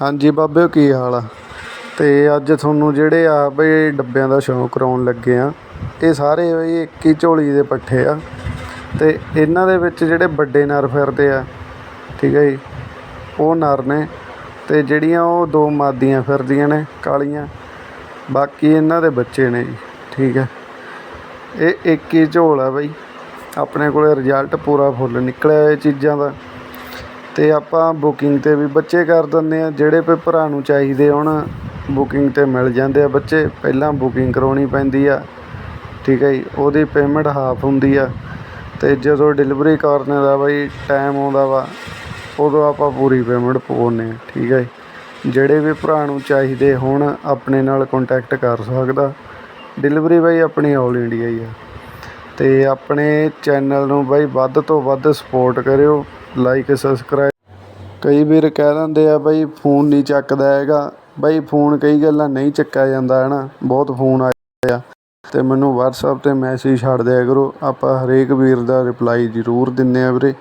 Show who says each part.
Speaker 1: ਹਾਂਜੀ ਬਾਬਿਓ ਕੀ ਹਾਲ ਆ? ਅਤੇ ਅੱਜ ਤੁਹਾਨੂੰ ਜਿਹੜੇ ਆ ਬਈ ਡੱਬਿਆਂ ਦਾ ਸ਼ੌਂਕ ਕਰਾਉਣ ਲੱਗੇ ਆ, ਇਹ ਸਾਰੇ ਬਈ ਇੱਕ ਹੀ ਝੋਲੀ ਦੇ ਪੱਠੇ ਆ। ਅਤੇ ਇਹਨਾਂ ਦੇ ਵਿੱਚ ਜਿਹੜੇ ਵੱਡੇ ਨਰ ਫਿਰਦੇ ਆ, ਠੀਕ ਹੈ ਜੀ, ਉਹ ਨਰ ਨੇ ਅਤੇ ਜਿਹੜੀਆਂ ਉਹ ਦੋ ਮਾਦੀਆਂ ਫਿਰਦੀਆਂ ਨੇ, ਕਾਲੀਆਂ, ਬਾਕੀ ਇਹਨਾਂ ਦੇ ਬੱਚੇ ਨੇ ਜੀ, ਠੀਕ ਹੈ ਇਹ ਇੱਕ ਹੀ ਝੋਲ ਆ ਬਈ, ਆਪਣੇ ਕੋਲੇ ਰਿਜ਼ਲਟ ਪੂਰਾ ਫੁੱਲ ਨਿਕਲਿਆ ਇਹ ਚੀਜ਼ਾਂ ਦਾ। ਅਤੇ ਆਪਾਂ ਬੁਕਿੰਗ ਤੇ ਵੀ ਬੱਚੇ ਕਰ ਦਿੰਦੇ ਹਾਂ, ਜਿਹੜੇ ਵੀ ਭਰਾ ਨੂੰ ਚਾਹੀਦੇ ਹੋਣ ਬੁਕਿੰਗ ਤੇ ਮਿਲ ਜਾਂਦੇ ਆ ਬੱਚੇ। ਪਹਿਲਾਂ ਬੁਕਿੰਗ ਕਰਵਾਉਣੀ ਪੈਂਦੀ ਆ, ਠੀਕ ਹੈ ਜੀ? ਉਹਦੀ ਪੇਮੈਂਟ ਹਾਫ ਹੁੰਦੀ ਆ। ਅਤੇ ਜਦੋਂ ਡਿਲੀਵਰੀ ਕਰਨ ਦਾ ਬਈ ਟਾਈਮ ਆਉਂਦਾ ਵਾ, ਉਦੋਂ ਆਪਾਂ ਪੂਰੀ ਪੇਮੈਂਟ ਪਾਉਂਦੇ ਹਾਂ, ਠੀਕ ਹੈ ਜੀ? ਜਿਹੜੇ ਵੀ ਭਰਾ ਨੂੰ ਚਾਹੀਦੇ ਹੋਣ, ਆਪਣੇ ਨਾਲ ਕੋਂਟੈਕਟ ਕਰ ਸਕਦਾ। ਡਿਲੀਵਰੀ ਬਾਈ ਆਪਣੀ ਆਲ ਇੰਡੀਆ ਹੀ ਆ। ਅਤੇ ਆਪਣੇ ਚੈਨਲ ਨੂੰ ਬਾਈ ਵੱਧ ਤੋਂ ਵੱਧ ਸਪੋਰਟ ਕਰਿਓ ਲਾਈਕ ਸਬਸਕ੍ਰਾਈਬ ਕਈ ਵੀਰ ਕਹਿ ਦਿੰਦੇ ਆ ਬਾਈ ਫੋਨ ਨਹੀਂ ਚੱਕਦਾ ਹੈਗਾ। ਬਾਈ ਫੋਨ ਕਈ ਗੱਲਾਂ ਨਹੀਂ ਚੱਕਿਆ ਜਾਂਦਾ ਹੈ ਨਾ ਬਹੁਤ ਫੋਨ ਆਏ ਆ। ਅਤੇ ਮੈਨੂੰ ਵਟਸਐਪ ਤੇ ਮੈਸੇਜ ਛੱਡ ਦਿਆ ਕਰੋ। ਆਪਾਂ ਹਰੇਕ ਵੀਰ ਦਾ ਰਿਪਲਾਈ ਜ਼ਰੂਰ ਦਿੰਦੇ ਹਾਂ ਵੀਰੇ।